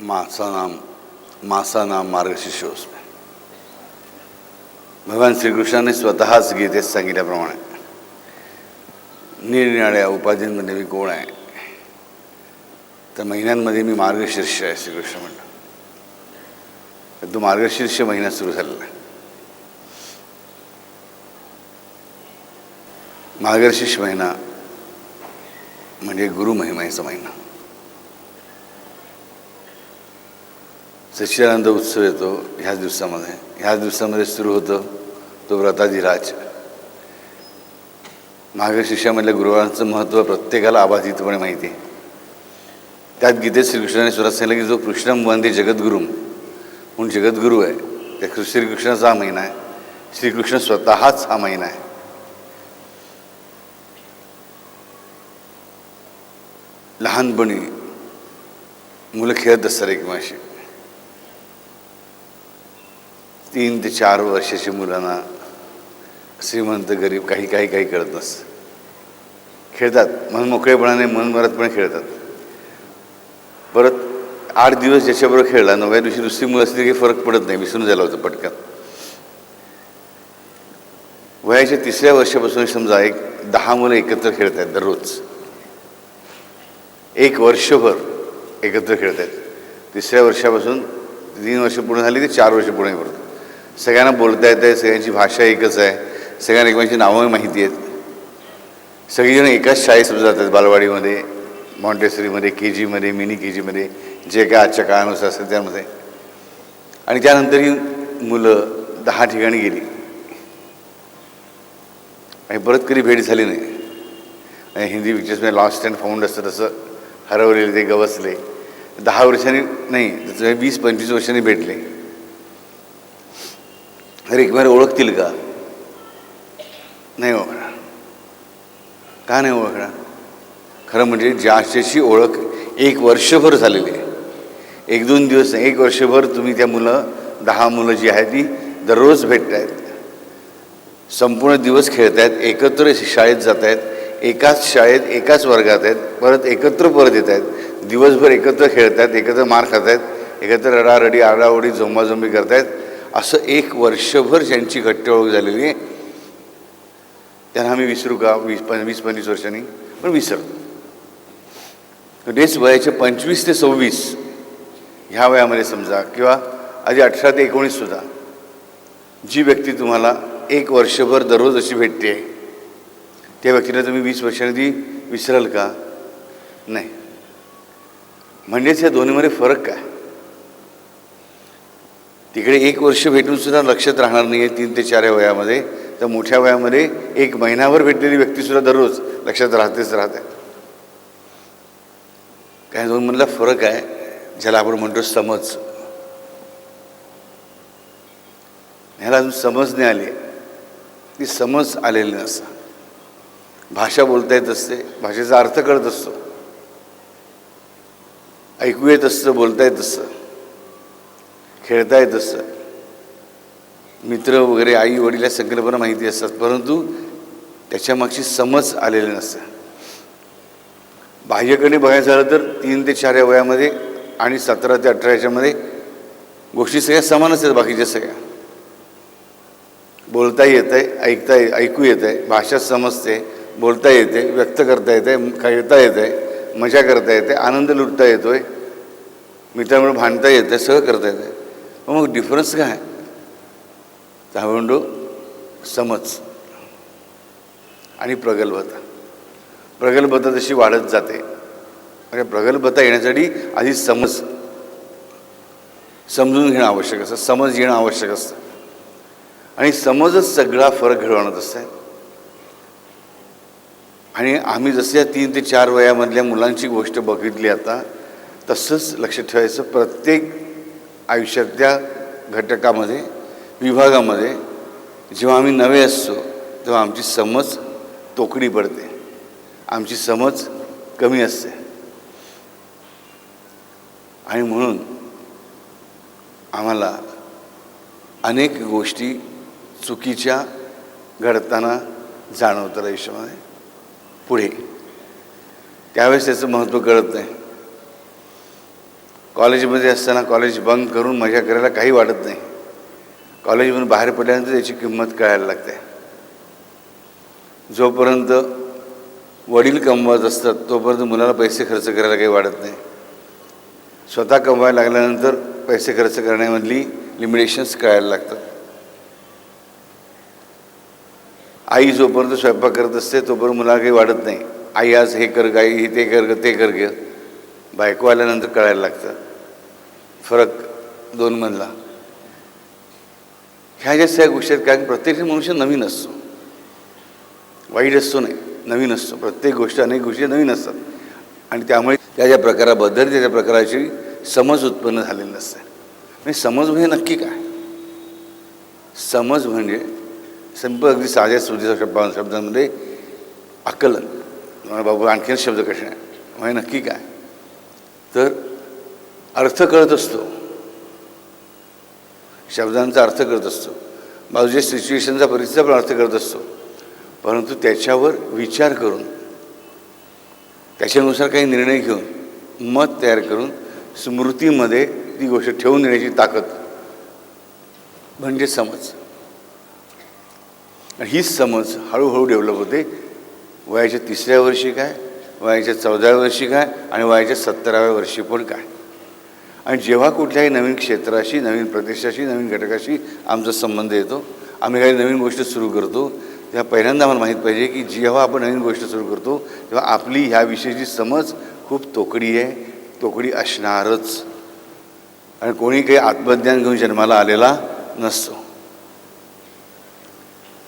मासा नाम मासा नाम मार्गशीर्ष उसमें भगवान श्रीकृष्णाने स्वतःच गीतेत सांगितल्याप्रमाणे निरनिराळ्या उपाधींमध्ये मी कोण आहे? तर महिन्यांमध्ये मी मार्गशीर्ष आहे श्रीकृष्ण म्हणतो तर तो मार्गशीर्ष महिना सुरू झालेला आहे. मार्गशीर्ष महिना म्हणजे गुरु महिमेचा महिना. सच्चिदानंद उत्सव येतो ह्याच दिवसामध्ये. ह्याच दिवसामध्ये सुरू होतं तो व्रताधिराज मार्गशीर्षामधल्या गुरुवारांचं महत्त्व प्रत्येकाला आबाधितपणे माहिती. आहे त्यात गीतेत श्रीकृष्णाने स्वरात सांगितलं की जो कृष्ण वंदे जगद्गुरू म्हणून जगद्गुरू आहे त्या श्रीकृष्णाचा हा महिना आहे. श्रीकृष्ण स्वतःच हा महिना आहे. लहानपणी मुलं खेळत असतात एकमेकाशी. तीन ते चार वर्षाची मुलांना श्रीमंत गरीब काही काही काही कळत नसतं. खेळतात. मन मोकळेपणाने मन मरतपणे खेळतात. परत आठ दिवस ज्याच्याबरोबर खेळला नवव्या दिवशी दुसरी मुलं असली काही फरक पडत नाही विसरून झाला होतं पटकन. वयाच्या तिसऱ्या वर्षापासून समजा एक दहा मुलं एकत्र खेळत आहेत दररोज. एक वर्षभर एकत्र खेळत आहेत तिसऱ्या वर्षापासून तीन वर्ष पूर्ण झाली ते चार वर्ष पूर्ण करतात सगळ्यांना बोलता येत आहे सगळ्यांची भाषा एकच आहे सगळ्यांना एकमेकांची नावं माहिती आहेत. सगळीजण एकाच शाळेत सुद्धा जातात बालवाडीमध्ये मॉन्टेसरीमध्ये के जीमध्ये मिनी के जीमध्ये जे काय आजच्या काळानुसार असेल त्यामध्ये. आणि त्यानंतर ही मुलं दहा ठिकाणी गेली. आणि परत कधी भेट झाली नाही. आणि हिंदी पिक्चर्समध्ये लॉस्ट अँड फाऊंड असतं तसं हरवलेले ते गवसले. दहा वर्षांनी नाही वीस पंचवीस वर्षांनी भेटले. अरे ओळखतील का? नाही ओळखणार. का नाही ओळखणार? खरं म्हणजे ज्याच्याशी ओळख एक वर्षभर झालेली आहे. एक दोन दिवस नाही एक वर्षभर तुम्ही त्या मुलं दहा मुलं जी आहेत ती दररोज भेटत आहेत संपूर्ण दिवस खेळत आहेत एकत्र शाळेत जात आहेत एकाच शाळेत एकाच वर्गात आहेत परत एकत्र परत येत आहेत दिवसभर एकत्र खेळत आहेत एकत्र मार खात आहेत एकत्र रडारडी आरडाओडी झोंबाझोंबी करत आहेत असं एक वर्षभर ज्यांची घट्ट ओळख झालेली आहे त्यांना आम्ही विसरू का? वीस पं वीस पंचवीस वर्षांनी. पण विसरतो. तेच वयाचे पंचवीस ते सव्वीस ह्या वयामध्ये समजा किंवा आधी अठरा ते एकोणीससुद्धा जी व्यक्ती तुम्हाला एक वर्षभर दररोज अशी भेटते त्या व्यक्तीला तुम्ही वीस वर्षांनी ती विसराल का? नाही. म्हणजेच या दोन्हीमध्ये फरक काय? तिकडे एक वर्ष भेटून सुद्धा लक्षात राहणार नाही आहे तीन ते चार या वयामध्ये. तर मोठ्या वयामध्ये एक महिनाभर भेटलेली व्यक्तीसुद्धा दररोज लक्षात राहतेच राहते. काय दोन म्हणला फरक आहे ज्याला आपण म्हणतो समज. ह्याला अजून समज नाही आली. ती समज आलेली नसतं भाषा बोलता येत असते भाषेचा अर्थ कळत असतो. ऐकू येत असतं बोलता येत असतं. खेळता येत असतं मित्र वगैरे आई वडील या संकल्पना माहिती असतात परंतु त्याच्यामागची समज आलेली नसते. बाह्यकडे बघायचं झालं तर तीन ते चार या वयामध्ये आणि सतरा ते अठरा याच्यामध्ये गोष्टी सगळ्या समानच आहेत बाकीच्या सगळ्या. बोलता येत आहे ऐकता ये ऐकू येत आहे भाषा समजते बोलता येते व्यक्त करता येते खेळता येत आहे मजा करता येते आनंद लुटता येतो आहे मित्रांमुळे भांडता येतं आहे सगळं करता येतं आहे मग डिफरन्स काय? धावंडो समज. आणि प्रगल्भता. प्रगल्भता जशी वाढत जाते म्हणजे प्रगल्भता येण्यासाठी आधी समज. समजून घेणं आवश्यक असतं समज येणं आवश्यक असतं. आणि समजच सगळा फरक घडवणत असतं आणि आम्ही जसं या तीन ते चार वयामधल्या मुलांची गोष्ट बघितली आता तसंच लक्ष ठेवायचं प्रत्येक आयुष्यातल्या घटकामध्ये विभागामध्ये जेव्हा आम्ही नवे असतो तेव्हा आमची समज तोकडी पडते. आमची समज कमी असते. आणि म्हणून आम्हाला अनेक गोष्टी चुकीच्या घडताना जाणवतं आयुष्यामध्ये. पुढे. त्यावेळेस त्याचं महत्त्व कळत नाही. कॉलेजमध्ये असताना कॉलेज बंक करून मजा करायला काही वाटत नाही. कॉलेजमधून बाहेर पडल्यानंतर त्याची किंमत कळायला लागते. जोपर्यंत वडील कमवत असतात तोपर्यंत मुलाला पैसे खर्च करायला काही वाटत नाही. स्वतः कमवायला लागल्यानंतर पैसे खर्च करण्यामधली लिमिटेशन्स कळायला लागतात. आई जोपर्यंत स्वयंपाक करत असते तोपर्यंत मुलाला काही वाटत नाही. आई आज हे कर गाई हे ते कर ग, ते कर घे बायको आल्यानंतर कळायला लागतं. फरक दोन मधला. ह्या ज्या सगळ्या गोष्टी आहेत कारण प्रत्येक मनुष्य नवीन असतो. वाईट असतो नाही नवीन असतो. प्रत्येक गोष्ट अनेक गोष्टी नवीन असतात. आणि त्यामुळे त्या ज्या प्रकाराबद्दल त्या त्या प्रकाराची समज उत्पन्न झालेली नसते. म्हणजे समज म्हणजे नक्की काय? समज म्हणजे सिंपल अगदी साध्या सुधीच्या शब्द शब्दांमध्ये आकलन. बाबा आणखीन शब्द कसे आहे म्हणजे नक्की काय? तर अर्थ कळत असतो. शब्दांचा अर्थ करत असतो. बाजूच्या सिच्युएशनचा परिस्थितीचा पण अर्थ करत असतो. परंतु त्याच्यावर विचार करून त्याच्यानुसार काही निर्णय घेऊन मत तयार करून स्मृतीमध्ये ती गोष्ट ठेवून देण्याची ताकद. म्हणजे समज. ही हीच समज हळूहळू डेव्हलप होते. वयाच्या तिसऱ्या वर्षी काय? वयाच्या चौदाव्या वर्षी काय? आणि वयाच्या सत्तराव्या वर्षी पण काय? आणि जेव्हा कुठल्याही नवीन क्षेत्राशी नवीन प्रदेशाशी नवीन घटकाशी आमचा संबंध येतो आम्ही काही नवीन गोष्ट सुरू करतो तेव्हा पहिल्यांदा आम्हाला माहीत पाहिजे की जेव्हा आपण नवीन गोष्ट सुरू करतो तेव्हा आपली ह्याविषयीची समज खूप तोकडी आहे तोकडी असणारच. आणि कोणी काही आत्मज्ञान घेऊन जन्माला आलेला नसतो.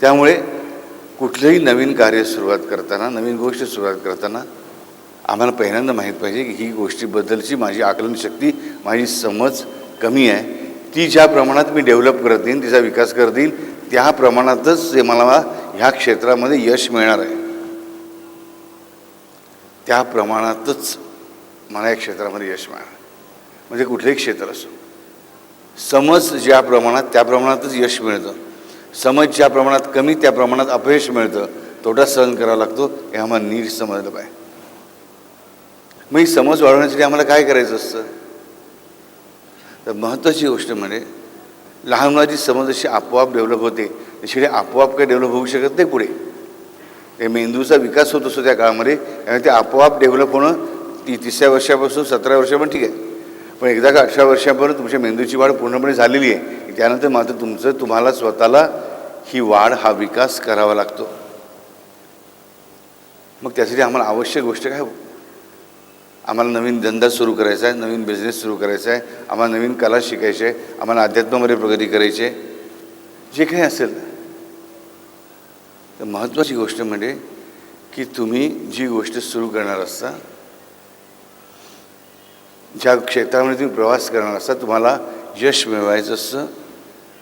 त्यामुळे कुठलंही नवीन कार्य सुरुवात करताना नवीन गोष्ट सुरुवात करताना आम्हाला पहिल्यांदा माहीत पाहिजे की ही गोष्टीबद्दलची माझी आकलन शक्ती माझी समज कमी आहे. ती ज्या प्रमाणात मी डेव्हलप करत येईन तिचा विकास करत येईन त्या प्रमाणातच ते मला ह्या क्षेत्रामध्ये यश मिळणार आहे. त्या प्रमाणातच मला या क्षेत्रामध्ये यश मिळणार म्हणजे कुठलंही क्षेत्र असो. समज ज्या प्रमाणात त्या प्रमाणातच यश मिळतं. समज ज्या प्रमाणात कमी त्या प्रमाणात अपयश मिळतं. तोटा सहन करावा लागतो हे आम्हाला नीट समजलं पाहिजे. मग ही समज वाढवण्यासाठी आम्हाला काय करायचं असतं? तर महत्त्वाची गोष्ट म्हणजे लहान मुलाची समज अशी आपोआप डेव्हलप होते तशी आपोआप काही डेव्हलप होऊ शकत नाही पुढे. ते मेंदूचा विकास होत असतो त्या काळामध्ये आणि ते आपोआप डेव्हलप होणं ती तिसऱ्या वर्षापासून सतरा वर्षापर्यंत ठीक आहे. पण एकदा का अठरा वर्षापर्यंत तुमच्या मेंदूची वाढ पूर्णपणे झालेली आहे त्यानंतर मात्र तुमचं तुम्हाला स्वतःला ही वाढ हा विकास करावा लागतो. मग त्यासाठी आम्हाला आवश्यक गोष्ट काय हो? आम्हाला नवीन धंदा सुरू करायचा आहे नवीन बिझनेस सुरू करायचा आहे आम्हाला नवीन कला शिकायची आहे आम्हाला अध्यात्मामध्ये प्रगती करायची आहे. जे काही असेल. तर महत्त्वाची गोष्ट म्हणजे की तुम्ही जी गोष्ट सुरू करणार असता ज्या क्षेत्रामध्ये तुम्ही प्रवास करणार असता तुम्हाला यश मिळवायचं असतं.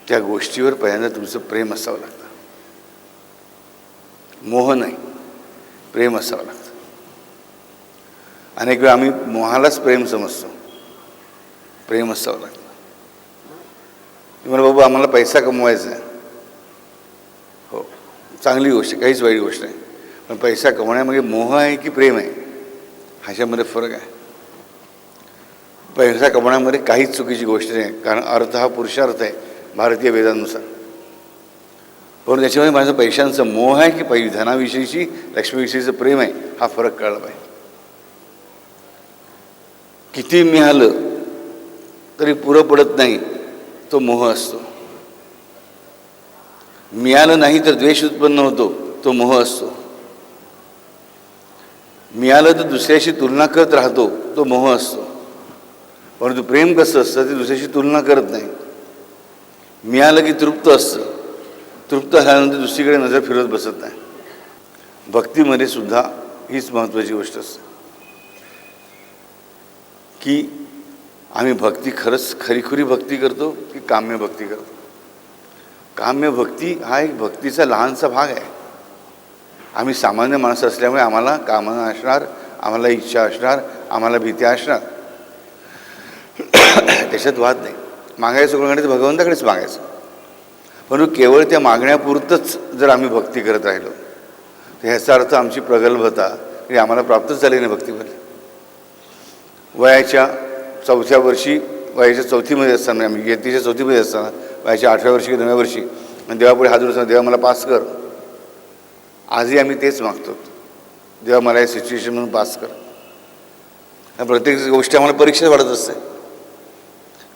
त्या गोष्टीवर पहिल्यांदा तुमचं प्रेम असावं लागतं. मोह नाही. प्रेम असावं लागतं. अनेक वेळा आम्ही मोहालाच प्रेम समजतो. प्रेम असावं लागतं. म्हणा बाबा आम्हाला पैसा कमवायचा आहे. हो चांगली गोष्ट आहे काहीच वाईट गोष्ट आहे पण पैसा कमवण्यामध्ये मोह आहे की प्रेम आहे? ह्याच्यामध्ये फरक आहे. पैसा कमवण्यामध्ये काहीच चुकीची गोष्ट नाही कारण अर्थ हा पुरुषार्थ आहे भारतीय वेदांनुसार. पण त्याच्यामध्ये माझं पैशांचा मोह आहे की पै धनाविषयीची लक्ष्मीविषयीचं प्रेम आहे हा फरक कळला पाहिजे. किती मिळालं तरी पुरं पडत नाही तो मोह असतो. मिळालं नाही तर द्वेष उत्पन्न होतो तो मोह असतो. मिळालं तर दुसऱ्याशी तुलना करत राहतो तो मोह असतो. परंतु प्रेम कसं असतं ते दुसऱ्याशी तुलना करत नाही. मिळालं की तृप्त असतं. तृप्त झाल्यानंतर दुसरीकडे नजर फिरत बसत नाही. भक्तीमध्ये सुद्धा हीच महत्त्वाची गोष्ट असते. की आम्ही भक्ती खरंच खरीखुरी भक्ती करतो की काम्य भक्ती करतो? काम्य भक्ती हा एक भक्तीचा लहानसा भाग आहे. आम्ही सामान्य माणसं असल्यामुळे आम्हाला कामना असणार आम्हाला इच्छा असणार आम्हाला भीती असणार. त्याच्यात वाद नाही. मागायचं कोणाकडे भगवंताकडेच मागायचं. परंतु केवळ त्या मागण्यापुरतंच जर आम्ही भक्ती करत राहिलो तर ह्याचा अर्थ आमची प्रगल्भता ही आम्हाला प्राप्तच झाली नाही भक्तीमध्ये. वयाच्या चौथ्या वर्षी वयाच्या चौथीमध्ये असताना आम्ही येतीच्या चौथीमध्ये असताना वयाच्या आठव्या वर्षी की नव्या वर्षी आणि देवापुढे हात असताना देवा मला पास कर. आजही आम्ही तेच मागतो. देवा मला या सिच्युएशन म्हणून पास कर. प्रत्येक गोष्टी आम्हाला परीक्षा वाढत असते.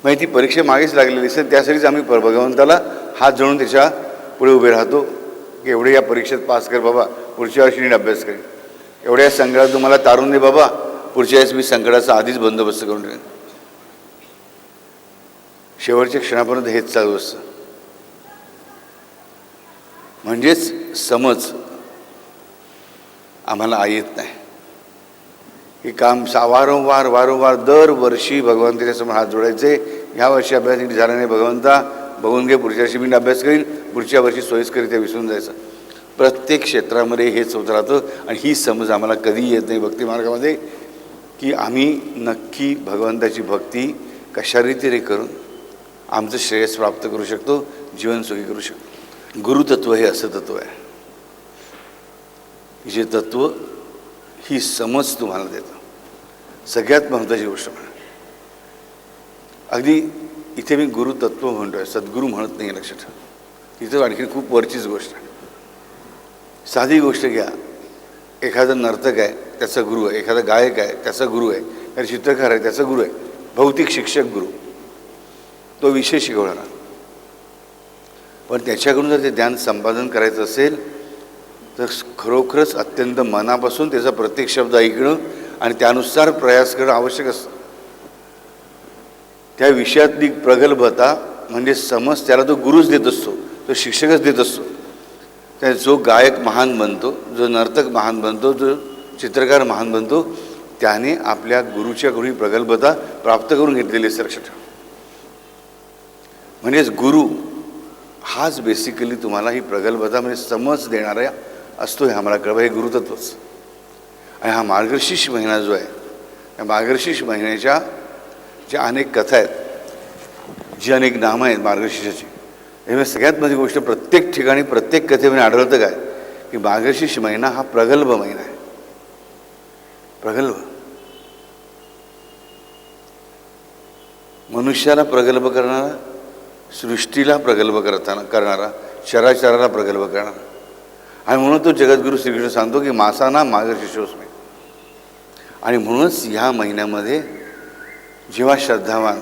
मग ती परीक्षा मागेच लागलेली असते त्यासाठीच आम्ही भगवंताला हात जोडून त्याच्या पुढे उभे राहतो की एवढे या परीक्षेत पास कर बाबा पुढच्या वर्षी नीट अभ्यास करेन. एवढ्या संग्रहात तुम्हाला तारून दे बाबा पुढच्या वेळेस मी संकटाचा आधीच बंदोबस्त करून ठेवेन. शेवटच्या क्षणापर्यंत हेच चालू असतं. म्हणजेच समज आम्हाला येत नाही. हे काम सा वारंवार वारंवार दरवर्षी भगवंताच्यासमोर हात जोडायचे. ह्या वर्षी अभ्यास नीट झाला नाही भगवंता? बघून घे पुढच्या वर्षी मी अभ्यास करीन. पुढच्या वर्षी सोयीस्करित्या विसरून जायचं. प्रत्येक क्षेत्रामध्ये हेच होत राहतं आणि ही समज आम्हाला कधी येत नाही भक्ती मार्गामध्ये की आम्ही नक्की भगवंताची भक्ती कशा रीतीने करून आमचं श्रेयस प्राप्त करू शकतो जीवन सुखी करू शकतो. गुरुतत्व हे असं तत्व आहे. जे तत्व ही समज तुम्हाला देतं. सगळ्यात महत्त्वाची गोष्ट म्हणा अगदी इथे मी गुरुतत्व म्हणतोय सद्गुरू म्हणत नाही लक्षात ठेवा. इथं आणखी खूप वरचीच गोष्ट आहे. साधी गोष्ट घ्या. एखादा नर्तक आहे त्याचा गुरु आहे एखादा गायक आहे त्याचा गुरु आहे एखादा चित्रकार आहे त्याचा गुरु आहे भौतिक शिक्षक गुरु तो विषय शिकवणारा. पण त्याच्याकडून जर ते ज्ञान संपादन करायचं असेल तर खरोखरच अत्यंत मनापासून त्याचा प्रत्येक शब्द ऐकणं आणि त्यानुसार प्रयास करणं आवश्यक असतं. त्या विषयातली प्रगल्भता म्हणजे समज त्याला तो गुरुच देत असतो तो शिक्षकच देत असतो. त्या जो गायक महान बनतो जो नर्तक महान बनतो जो चित्रकार महान बनतो त्याने आपल्या गुरुच्याकडून ही प्रगल्भता प्राप्त करून घेतलेली असते लक्षात ठेवा. म्हणजेच गुरु हाच बेसिकली तुम्हाला ही प्रगल्भता म्हणजे समज देणारा असतो हे आम्हाला कळवा हे गुरुतत्वच. आणि हा मार्गशीर्ष महिना जो आहे या मार्गशीर्ष महिन्याच्या ज्या अनेक कथा आहेत जी अनेक नामं आहेत मार्गशीर्षाची त्यामुळे सगळ्यात माझी गोष्ट प्रत्येक ठिकाणी प्रत्येक कथेमध्ये आढळतं काय? की मार्गशीर्ष महिना हा प्रगल्भ महिना आहे. प्रगल्भ. मनुष्याला प्रगल्भ करणारा सृष्टीला प्रगल्भ करताना करणारा चराचराला प्रगल्भ करणारा. आणि म्हणून तो जगद्गुरू श्रीकृष्ण सांगतो की मासाना मार्गशीर्षोस्मी आणि म्हणूनच ह्या महिन्यामध्ये जेव्हा श्रद्धावान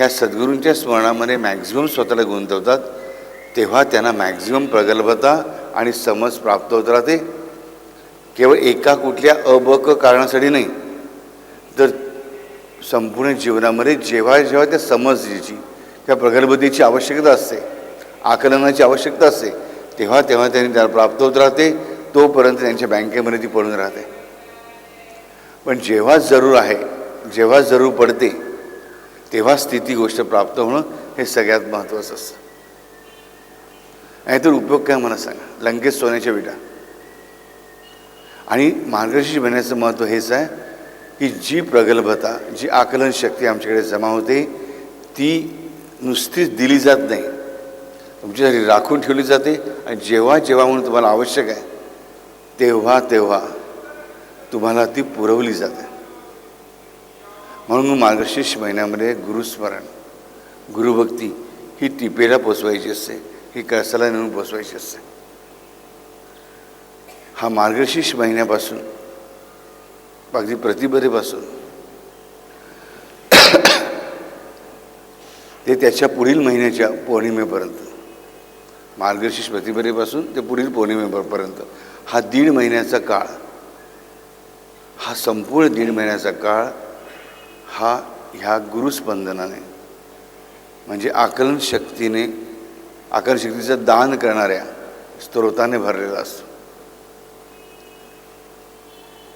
ह्या सद्गुरूंच्या स्मरणामध्ये मॅक्झिमम स्वतःला गुंतवतात तेव्हा त्यांना मॅक्झिमम प्रगल्भता आणि समज प्राप्त होत राहते. केवळ एका कुठल्या अबक कारणासाठी नाही तर संपूर्ण जीवनामध्ये जेव्हा जेव्हा त्या समजेची त्या प्रगल्भतेची आवश्यकता असते आकलनाची आवश्यकता असते तेव्हा तेव्हा त्यांनी त्याला प्राप्त होत राहते तोपर्यंत त्यांच्या बँकेमध्ये ती पडून राहते. पण जेव्हा जरूर आहे जेव्हा जरूर पडते तेव्हा स्थिती गोष्ट प्राप्त होणं हे सगळ्यात महत्त्वाचं असतं. नाहीतर उपयोग काय मला सांगा? लंकेत सोन्याच्या विटा. आणि मार्गदर्शी बनण्याचं महत्त्व हेच आहे की जी प्रगल्भता जी आकलन शक्ती आमच्याकडे जमा होते ती नुसतीच दिली जात नाही. तुमच्यासाठी राखून ठेवली जाते आणि जेव्हा जेव्हा म्हणून तुम्हाला आवश्यक आहे तेव्हा तेव्हा तुम्हाला ती पुरवली जाते. म्हणून मार्गशीर्ष महिन्यामध्ये गुरुस्मरण गुरुभक्ती ही टिपेला पोचवायची असते ही कळसाला नेऊन पोचवायची असते. हा मार्गशीर्ष महिन्यापासून अगदी प्रतिपदेपासून ते त्याच्या पुढील महिन्याच्या पौर्णिमेपर्यंत मार्गशीर्ष प्रतिपदेपासून ते पुढील पौर्णिमेपर्यंत हा दीड महिन्याचा काळ हा संपूर्ण दीड महिन्याचा काळ हा ह्या गुरुस्पंदनाने म्हणजे आकलन शक्तीने आकलन शक्तीचं दान करणाऱ्या स्त्रोताने भरलेला असतो.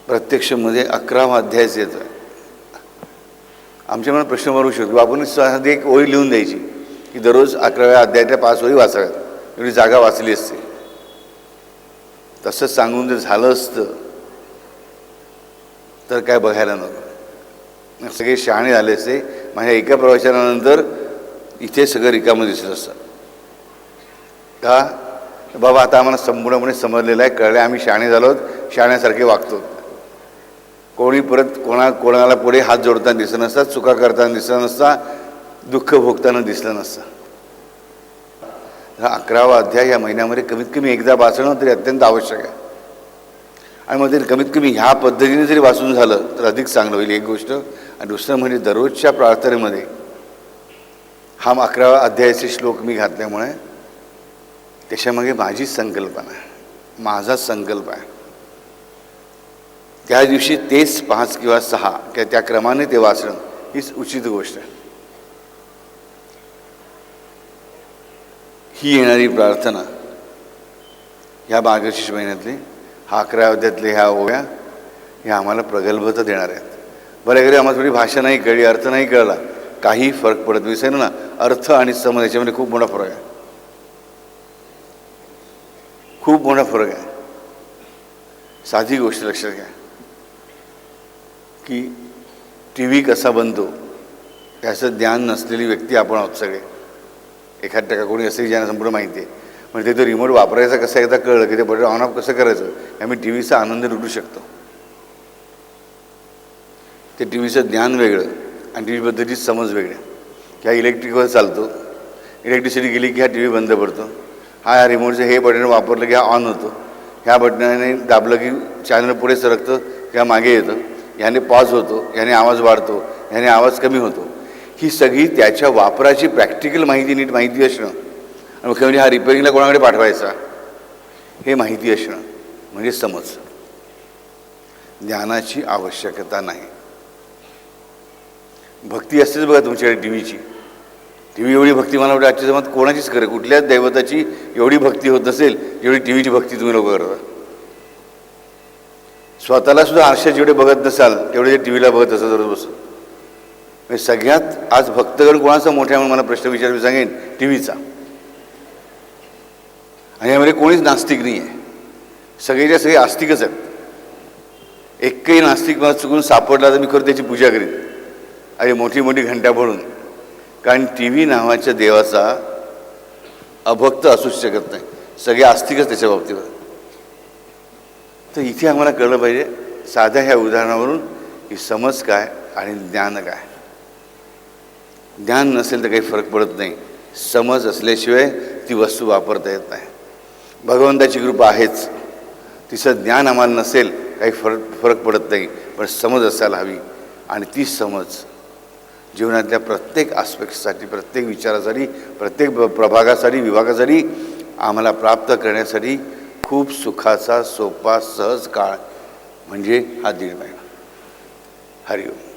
प्रत्यक्षमध्ये अकरावा अध्यायच येतो आमच्या मनात प्रश्न मारू शकतो. आपण साधी एक ओळी लिहून द्यायची की दररोज अकराव्या अध्यायाच्या पाच ओळी वाचाव्यात. एवढी जागा वाचली असते. तसंच सांगून जर झालं असतं तर काय बघायला नको. सगळे शहाणे झाले असते माझ्या एका प्रवचनानंतर इथे सगळं रिकामं दिसत असतं. का बाबा आता आम्हाला संपूर्णपणे समजलेलं आहे कळलं आम्ही शहाणे झालो शहाण्यासारखे वागतो. कोणी परत कोणा कोणाला पुढे हात जोडताना दिसत नसतात चुका करताना दिसत नसता दुःख भोगताना दिसलं नसतं. हा अकरावा अध्याय या महिन्यामध्ये कमीत कमी एकदा वाचणं तरी अत्यंत आवश्यक आहे. आणि मग ते कमीत कमी ह्या पद्धतीने जरी वाचून झालं तर अधिक चांगलं होईल एक गोष्ट. आणि दुसरं म्हणजे दररोजच्या प्रार्थनेमध्ये हा अकरावा अध्यायाचे श्लोक मी घातल्यामुळे त्याच्यामागे माझीच संकल्पना आहे. माझाच संकल्प आहे. त्या दिवशी तेच पाच किंवा सहा किंवा त्या क्रमाने ते वाचणं हीच उचित गोष्ट आहे. ही येणारी प्रार्थना ह्या मार्गशीर्ष महिन्यातली हा अकरा अध्यायातले ह्या ओव्या ह्या आम्हाला प्रगल्भता देणार आहेत. बरं घरी आम्हाला थोडी भाषा नाही कळली अर्थ नाही कळला. काही फरक पडत विसर ना अर्थ आणि समज याच्यामध्ये खूप मोठा फरक आहे. खूप मोठा फरक आहे. साधी गोष्ट लक्षात घ्या. की टी व्ही कसा बनतो याचं ज्ञान नसलेली व्यक्ती आपण आहोत सगळे. एखाद टक्का कोणी असेल ज्यांना संपूर्ण माहिती आहे. म्हणजे ते तो रिमोट वापरायचा कसं एकदा कळलं की ते बटन ऑन ऑफ कसं करायचं आम्ही टी व्हीचा आनंद लुटू शकतो. ते टी व्हीचं ज्ञान वेगळं आणि टी व्ही पद्धतीची समज वेगळी. ह्या इलेक्ट्रिकवर चालतो. इलेक्ट्रिसिटी गेली की हा टी व्ही बंद पडतो. हा ह्या रिमोटचं हे बटन वापरलं की हा ऑन होतो. ह्या बटनाने दाबलं की चॅनल पुढे सरकतं किंवा मागे येतं. ह्याने पॉज होतो ह्याने आवाज वाढतो ह्याने आवाज कमी होतो. ही सगळी त्याच्या वापराची प्रॅक्टिकल माहिती नीट माहिती असणं आणि मुख्यमंत्री हा रिपेअरिंगला कोणाकडे पाठवायचा? हे माहिती असणं म्हणजे समज. ज्ञानाची आवश्यकता नाही. भक्ती असतेच बघा तुमच्याकडे टी व्हीची टी व्ही एवढी भक्ती मला वाटतं आजच्या जमात कोणाचीच करे कुठल्याच दैवताची एवढी भक्ती होत नसेल जेवढी टी व्हीची भक्ती तुम्ही लोक करता. स्वतःला सुद्धा आरशात जेवढे बघत नसाल तेवढे ते टी व्हीला बघत असाल दररोज बसून. म्हणजे सगळ्यात आज भक्तगण कोणाचा मोठ्या म्हणून मला प्रश्न विचार मी सांगेन टी व्हीचा आणि यामध्ये कोणीच नास्तिक नाही आहे. सगळेच्या सगळे आस्तिकच आहेत. एकही नास्तिक मला चुकून सापडला तर मी खरं त्याची पूजा करीन. अरे मोठी मोठी घंटा भरून. कारण टी व्ही नावाच्या देवाचा अभक्त असूच शकत नाही. सगळे आस्तिकच त्याच्या बाबतीवर. तर इथे आम्हाला कळलं पाहिजे साध्या ह्या उदाहरणावरून की समज काय आणि ज्ञान काय. ज्ञान नसेल तर काही फरक पडत नाही. समज असल्याशिवाय ती वस्तू वापरता येत नाही. भगवंताची कृपा आहेच. तिचं ज्ञान आम्हाला नसेल काही फरक फरक पडत नाही. पण समज असायला हवी. आणि ती समज जीवनातल्या प्रत्येक आस्पेक्टसाठी प्रत्येक विचारासाठी प्रत्येक प्रभागासाठी विभागासाठी आम्हाला प्राप्त करण्यासाठी खूप सुखाचा सोपा सहज काळ म्हणजे हा दीड महिना. हरिओम.